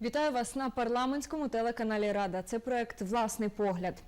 Вітаю вас на парламентському телеканалі Рада. Це проект Власний погляд.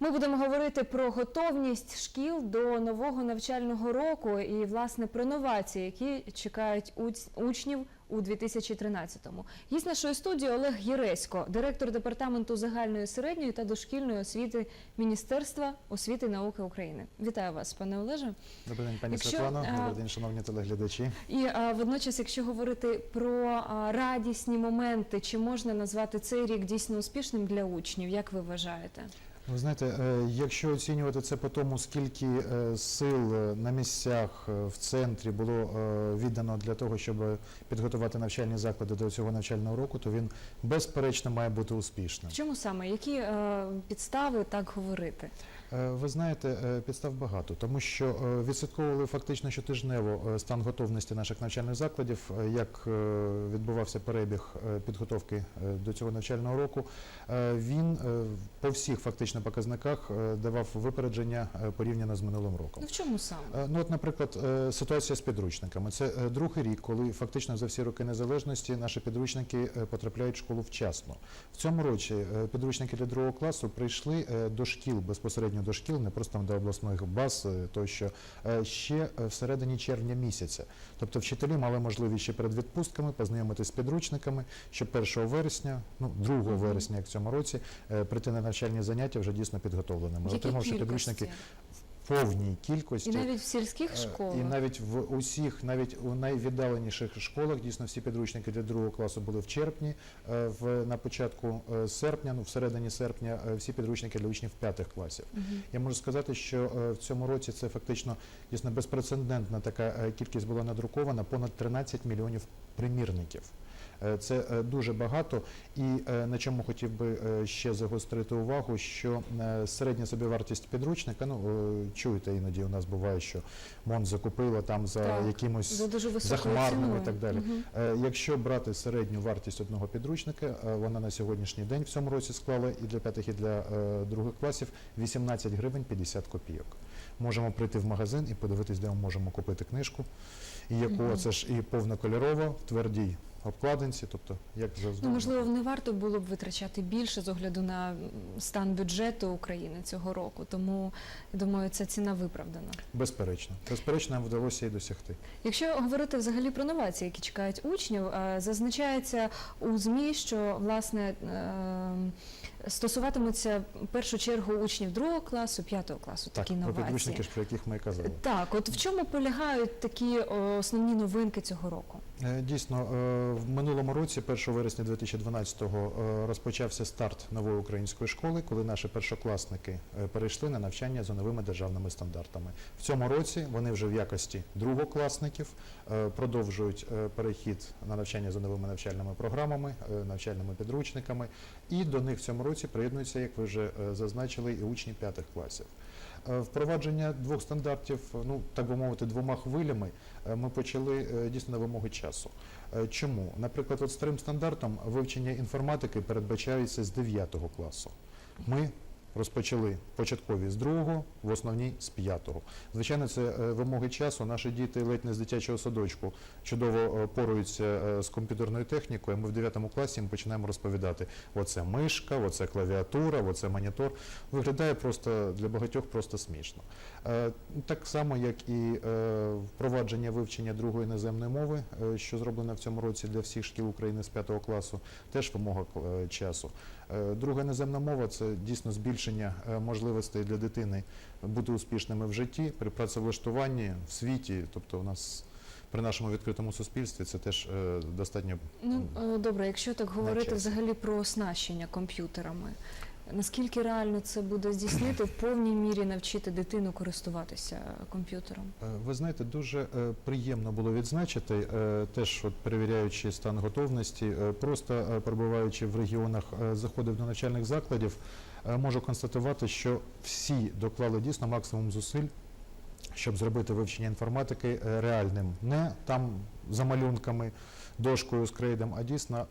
Ми будемо говорити про готовність шкіл до нового навчального року і власне про новації, які чекають учнів у 2013-му. Гість нашої студії Олег Єресько, директор департаменту загальної середньої та дошкільної освіти Міністерства освіти і науки України. Вітаю вас, пане Олеже. Добрий день, пані Якщо, Світлано. а, Добрий день, шановні телеглядачі. І а, водночас, якщо говорити про а, радісні моменти, чи можна назвати цей рік дійсно успішним для учнів? Як ви вважаєте? Ви знаєте, е, якщо оцінювати це по тому, скільки е, сил е, на місцях в центрі було віддано для того, щоб підготувати навчальні заклади до цього навчального року, то він безперечно має бути успішним. Чому саме? Які підстави так говорити? Е, Ви знаєте, е, підстав багато, тому що е, відслідковували фактично щотижнево стан готовності наших навчальних закладів, як відбувався перебіг підготовки до цього навчального року. Він по всіх фактично показниках давав випередження порівняно з минулим роком. Ну в чому саме? Ну, от, наприклад, ситуація з підручниками. Це другий рік, коли фактично за всі роки незалежності наші підручники потрапляють в школу вчасно. В цьому році підручники для другого класу прийшли до шкіл, безпосередньо до шкіл, не просто там до обласних баз, е, тощо е, ще е, всередині червня місяця. Тобто вчителі мали можливість ще перед відпустками познайомитися з підручниками, щоб 1 вересня, ну 2 вересня, як в цьому році, прийти на навчальні заняття вже дійсно підготовленими, отримавши підручники повній кількості. І навіть в сільських Е, школах. І навіть в усіх, навіть у найвіддаленіших школах, дійсно всі підручники для другого класу були в червні. Е, В на початку е, серпня, ну в середині серпня, всі підручники для учнів п'ятих класів. Мгм. Я можу сказати, що в цьому році це фактично дійсно безпрецедентна така кількість була надрукована, понад 13 мільйонів примірників. Е, Це е, дуже багато, і е, на чому хотів би ще загострити увагу, що середня собівартість підручника, ну чуєте, іноді у нас буває, що МОН закупила там за Так, якимось За дуже високою захмарними і так далі. Е, Якщо брати середню вартість одного підручника, вона на сьогоднішній день в цьому році склала і для п'ятих, і для других класів 18 гривень 50 копійок. Можемо прийти в магазин і подивитись, де ми можемо купити книжку, і яку Мгм. це ж і повнокольорова, твердій обкладинці, тобто як завжди. Ну, можливо, не варто було б витрачати більше з огляду на стан бюджету України цього року. Тому я думаю, ця ціна виправдана. Безперечно. Безперечно, нам вдалося і досягти. Якщо говорити взагалі про новації, які чекають учнів, е, зазначається у змі, що власне е, стосуватимуться в першу чергу учнів другого класу, п'ятого класу. Так, Такі про підручники, про яких ми казали. Так, от в чому полягають такі основні новинки цього року? Е, Дійсно, е, в минулому році, 1 вересня 2012-го, е, розпочався старт нової української школи, коли наші першокласники перейшли на навчання за новими державними стандартами. В цьому році вони вже в якості другокласників продовжують перехід на навчання за новими навчальними програмами, навчальними підручниками, і до них в цьому році приєднуються, як ви вже е, зазначили, і учні п'ятих класів. Е, Впровадження двох стандартів, ну так би мовити, двома хвилями е, ми почали дійсно на вимоги часу. Чому? Наприклад, от старим стандартом вивчення інформатики передбачається з 9 класу. Ми розпочали початкові з другого, в основній з п'ятого. Звичайно, це е, вимоги часу. Наші діти ледь не з дитячого садочку чудово е, поруються е, з комп'ютерною технікою. Ми в 9 класі їм починаємо розповідати: оце мишка, оце клавіатура, оце монітор. Виглядає просто для багатьох просто смішно. Так само, як і впровадження вивчення другої іноземної мови, що зроблено в цьому році для всіх шкіл України з 5 класу, теж вимога часу. Е, Друга іноземна мова це дійсно збільшення е, можливостей для дитини бути успішними в житті при працевлаштуванні в світі. Тобто, у нас при нашому відкритому суспільстві це теж е, достатньо Ну добре, якщо так говорити взагалі про оснащення комп'ютерами, наскільки реально це буде здійснити в повній мірі навчити дитину користуватися комп'ютером? Е, Ви знаєте, дуже е, приємно було відзначити, е, теж от перевіряючи стан готовності, просто перебуваючи в регіонах, заходив до навчальних закладів, можу констатувати, що всі доклали дійсно максимум зусиль, щоб зробити вивчення інформатики реальним, не там за малюнками, дошкою з крейдом, а дійсно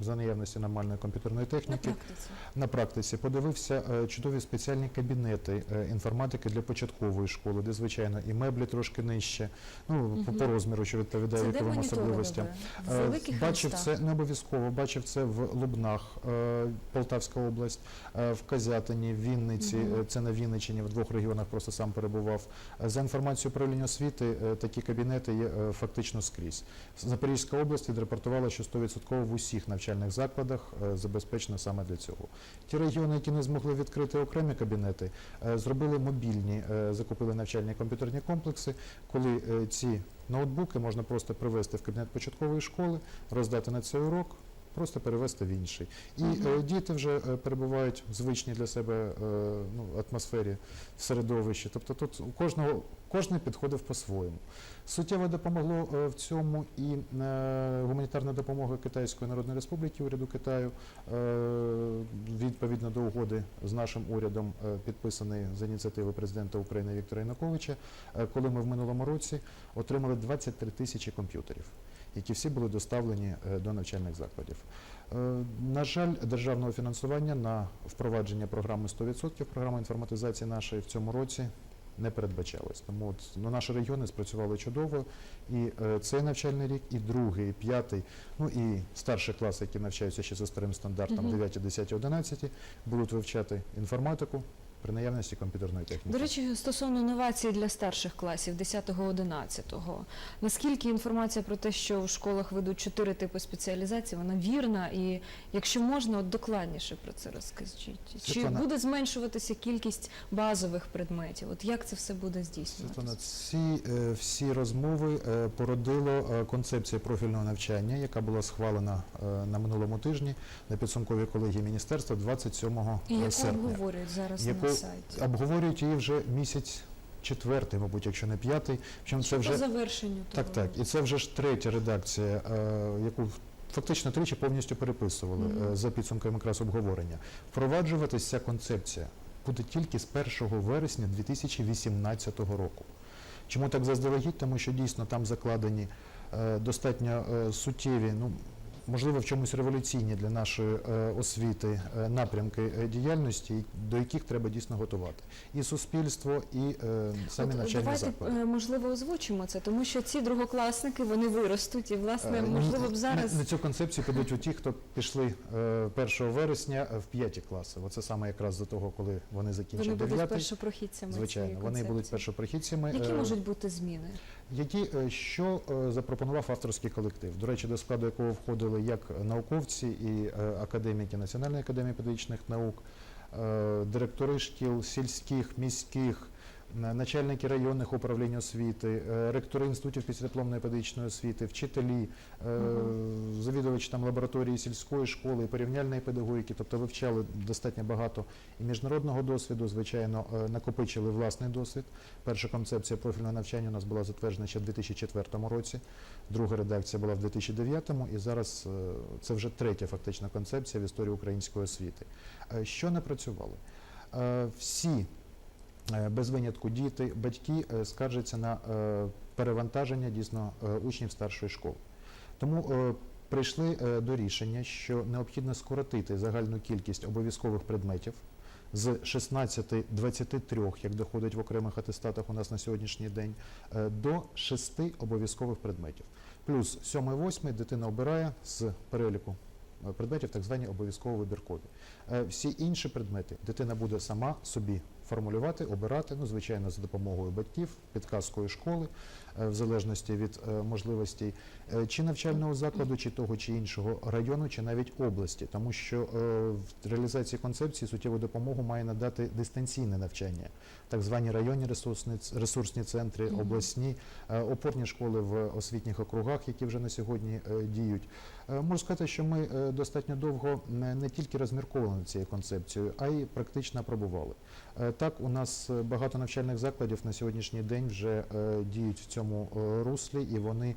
за наявності нормальної комп'ютерної На техніки. практиці. На практиці подивився е, чудові спеціальні кабінети е, інформатики для початкової школи, де звичайно і меблі трошки нижче, ну по- по розміру, що відповідає віковим особливостям. Е, Бачив це не обов'язково. Бачив це в Лубнах, Полтавська область, в Казятині, в Вінниці. Е, Це на Вінниччині, в двох регіонах просто сам перебував. За інформацією управління освіти, такі кабінети є фактично скрізь. Запорізька область відрепортувала, що 100% в усіх навчальних закладах е, забезпечено саме для цього. Ті регіони, які не змогли відкрити окремі кабінети, е, зробили мобільні, е, закупили навчальні комп'ютерні комплекси, коли ці ноутбуки можна просто привезти в кабінет початкової школи, роздати на цей урок, просто перевести в інший. І Мгм. е, діти вже е, перебувають в звичній для себе е, ну, атмосфері, в середовищі. Тобто тут у кожного кожен підходив по-своєму. Суттєво допомогло е, в цьому і е, гуманітарна допомога Китайської Народної Республіки, уряду Китаю, е, відповідно до угоди з нашим урядом, підписаний за ініціативи президента України Віктора Януковича, коли ми в минулому році отримали 23 тисячі комп'ютерів, які всі були доставлені до навчальних закладів. На жаль, державного фінансування на впровадження програми 100%, програми інформатизації нашої в цьому році не передбачалось. Тому от, ну, наші регіони спрацювали чудово. І е, цей навчальний рік, і другий, і п'ятий, ну і старші класи, які навчаються ще за старим стандартом, 9, 10, 11, будуть вивчати інформатику при наявності комп'ютерної техніки. До речі, стосовно новацій для старших класів 10-11, наскільки інформація про те, що в школах ведуть чотири типи спеціалізації, вона вірна? І якщо можна, от докладніше про це розкажіть. Чи Світлана- буде зменшуватися кількість базових предметів? От як це все буде Світлана, ці е, всі розмови е, породило е, концепція профільного навчання, яка була схвалена е, на минулому тижні на підсумковій колегії міністерства 27 І яку серпня. обговорюють зараз Яку на сайті? Обговорюють її вже місяць четвертий, мабуть, якщо не п'ятий. Причому це вже завершенню так, того? так. І це вже ж третя редакція, е, яку фактично тричі повністю переписували Мгм. е, за підсумками якраз обговорення. Впроваджуватись ця концепція буде тільки з 1 вересня 2018 року. Чому так заздалегідь? Тому що дійсно там закладені е, достатньо суттєві, ну можливо, в чомусь революційні для нашої е, освіти е, напрямки е, діяльності, до яких треба дійсно готувати і суспільство, і самі От навчальні давайте заклади. е, можливо озвучимо це, тому що ці другокласники вони виростуть, і власне Е, можливо б зараз на, на цю концепцію підуть у ті, хто пішли е, 1 вересня в п'яті класи. Оце саме якраз до того, коли вони вони закінчать будуть 9 першопрохідцями. Звичайно, вони будуть першопрохідцями. Які можуть бути зміни? Які е, що е, запропонував авторський колектив, до речі, до складу якого входили як науковці і е, академіки Національної академії педагогічних наук, директори шкіл сільських, міських, начальники районних управлінь освіти, е, ректори інститутів післядипломної педагогічної освіти, вчителі, е, Мгм. завідувачі там лабораторії сільської школи, порівняльної педагогіки, тобто вивчали достатньо багато і міжнародного досвіду, звичайно, е, накопичили власний досвід. Перша концепція профільного навчання у нас була затверджена ще в 2004 році, друга редакція була в 2009 і зараз е, це вже третя фактично концепція в історії української освіти. Е, Що не працювали? Е, Всі е, без винятку діти, батьки е, скаржаться на е, перевантаження дійсно е, учнів старшої школи. Тому е, прийшли е, до рішення, що необхідно скоротити загальну кількість обов'язкових предметів з 16-23, як доходить в окремих атестатах у нас на сьогоднішній день, е, до 6 обов'язкових предметів. Плюс 7-8 дитина обирає з переліку е, предметів так звані обов'язково вибіркові. Е, Всі інші предмети дитина буде сама собі формулювати, обирати, ну, звичайно, за допомогою батьків, підказкою школи, в залежності від е, можливостей е, чи навчального закладу, чи того чи іншого району, чи навіть області, тому що е, в реалізації концепції суттєву допомогу має надати дистанційне навчання, так звані районні ресурсні, ресурсні центри, обласні, е, опорні школи в освітніх округах, які вже на сьогодні е, діють. Е, Можу сказати, що ми е, достатньо довго не, тільки розмірковували над цією концепцією, а й практично апробували. Е, Так, у нас е, багато навчальних закладів на сьогоднішній день вже е, діють в цьому е, руслі, і вони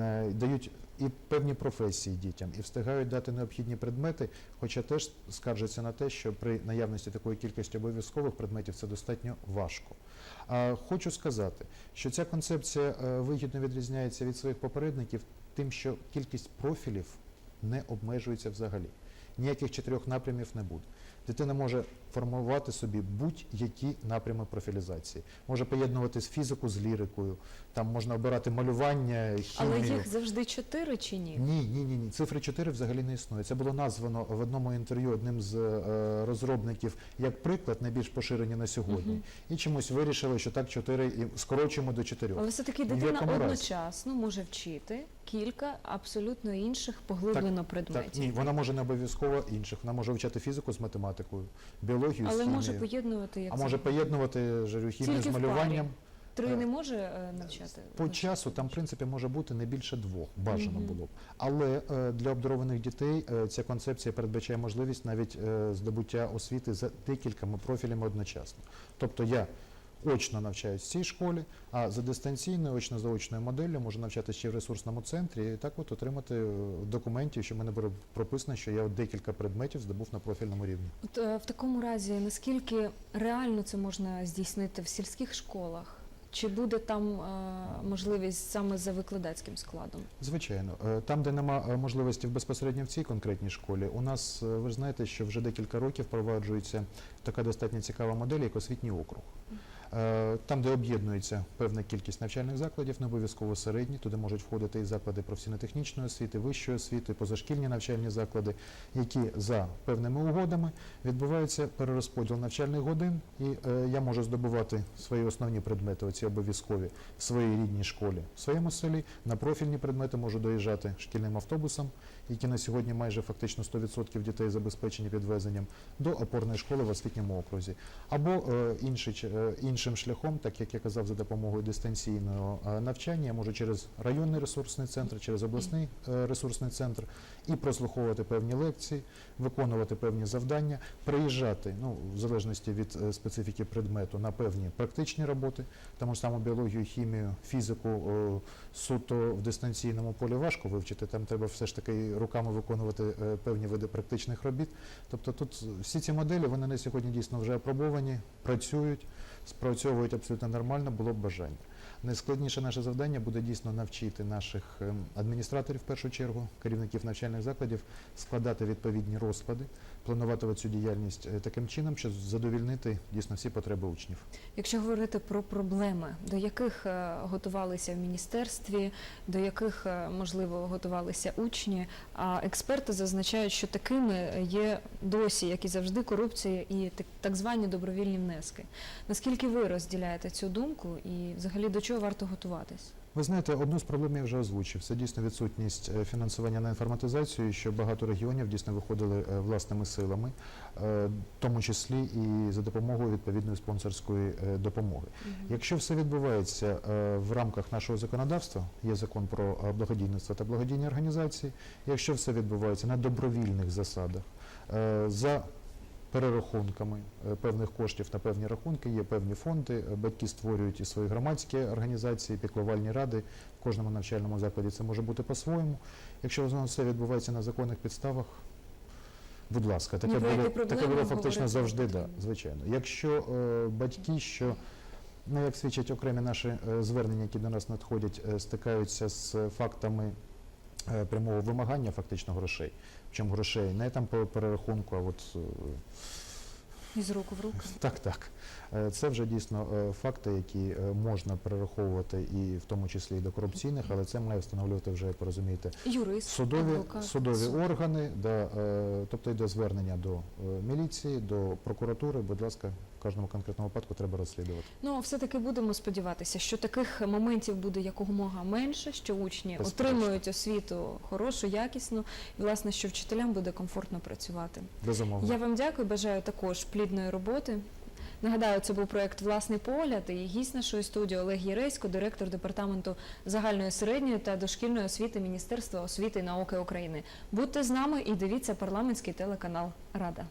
е, дають і певні професії дітям, і встигають дати необхідні предмети, хоча теж скаржаться на те, що при наявності такої кількості обов'язкових предметів це достатньо важко. А хочу сказати, що ця концепція е, вигідно відрізняється від своїх попередників тим, що кількість профілів не обмежується взагалі. Ніяких чотирьох напрямів не буде. Дитина може формувати собі будь-які напрями профілізації. Може поєднуватись фізику з лірикою, там можна обирати малювання, хімію. Але їх завжди чотири чи ні? Ні, ні, ні, ні. Цифри 4 взагалі не існує. Це було названо в одному інтерв'ю одним з е, розробників як приклад, найбільш поширені на сьогодні. Мгм. І чомусь вирішили, що так 4 і скорочуємо до 4. Але все-таки дитина якому разі. одночасно може вчити кілька абсолютно інших поглиблено Так, предметів. ні, вона може не обов'язково інших. Вона може вчати фізику з математикою, біологію з Але може поєднувати як а може поєднувати хімію Тільки з в малюванням. Три е, не може е, навчати? По часу там, в принципі, може бути не більше двох, бажано Мгм. було б. Але е, для обдарованих дітей е, ця концепція передбачає можливість навіть е, здобуття освіти за декількома профілями одночасно. Тобто я очно навчаюсь в цій школі, а за дистанційною очно-заочною моделлю можу навчатися ще в ресурсному центрі і так от отримати е, документів, що в мене буде прописано, що я декілька предметів здобув на профільному рівні. От е, в такому разі, наскільки реально це можна здійснити в сільських школах? Чи буде там е, можливість саме за викладацьким складом? Звичайно, Е, там, де нема можливості безпосередньо в цій конкретній школі, у нас ви ж знаєте, що вже декілька років впроваджується така достатньо цікава модель, як освітній округ. Е, Там, де об'єднується певна кількість навчальних закладів, не обов'язково середні, туди можуть входити і заклади професійно-технічної освіти, вищої освіти, позашкільні навчальні заклади, які за певними угодами відбувається перерозподіл навчальних годин, і е, я можу здобувати свої основні предмети, оці обов'язкові в своїй рідній школі, в своєму селі. На профільні предмети можу доїжджати шкільним автобусом, які на сьогодні майже фактично 100% дітей забезпечені підвезенням, до опорної школи в освітньому окрузі. Або е, ч- е, іншим шляхом, так як я казав, за допомогою дистанційного е, навчання, я через районний ресурсний центр, через обласний е, ресурсний центр і прослуховувати певні лекції, виконувати певні завдання, приїжджати, ну, в залежності від е, специфіки предмету, на певні практичні роботи, тому ж саму біологію, хімію, фізику суто в дистанційному полі важко вивчити. Там треба все ж таки руками виконувати певні види практичних робіт. Тобто тут всі ці моделі вони на сьогодні дійсно вже апробовані, працюють, спрацьовують абсолютно нормально, було б бажання. Найскладніше наше завдання буде дійсно навчити наших ем, адміністраторів в першу чергу, керівників навчальних закладів складати відповідні розклади, планувати цю діяльність е, таким чином, щоб задовільнити дійсно всі потреби учнів. Якщо говорити про проблеми, до яких е, готувалися в міністерстві, до яких е, можливо готувалися учні, а експерти зазначають, що такими є досі, як і завжди, корупція і так, так звані добровільні внески. Наскільки ви розділяєте цю думку і взагалі до чого варто готуватись? Ви знаєте, одну з проблем я вже озвучив. Це дійсно відсутність е, фінансування на інформатизацію, що багато регіонів дійсно виходили е, власними силами, е, в тому числі і за допомогою відповідної спонсорської допомоги. Якщо все відбувається в рамках нашого законодавства, є закон про благодійництво та благодійні організації, якщо все відбувається на добровільних засадах, за перерахунками е, певних коштів на певні рахунки, є певні фонди, е, батьки створюють і свої громадські організації, піклувальні ради в кожному навчальному закладі. Це може бути по-своєму. Якщо все відбувається на законних підставах, будь ласка, таке Ні було, таке було фактично завжди, да, звичайно. Якщо е, батьки, що Ну, як свідчать окремі наші е, звернення, які до нас надходять, е, стикаються з фактами прямого вимагання фактично грошей. Причому грошей не там по перерахунку, а от е, Із руку в руки. так, так. Е, Це вже дійсно е, факти, які е, можна перераховувати і в тому числі і до корупційних, але це має встановлювати вже, як ви розумієте, Юрист, судові, адвокат, судові суд. органи, да, е, тобто йде звернення до е, міліції, до прокуратури. Будь ласка, кожному конкретному випадку треба розслідувати. Ну, все-таки будемо сподіватися, що таких моментів буде якомога менше, що учні Безперечно. отримують освіту хорошу, якісну, і власне, що вчителям буде комфортно працювати. Безумовно. Я вам дякую, бажаю також плідної роботи. Нагадаю, це був проект Власний погляд і гість нашої студії Олег Єресько, директор департаменту загальної середньої та дошкільної освіти Міністерства освіти і науки України. Будьте з нами і дивіться парламентський телеканал Рада.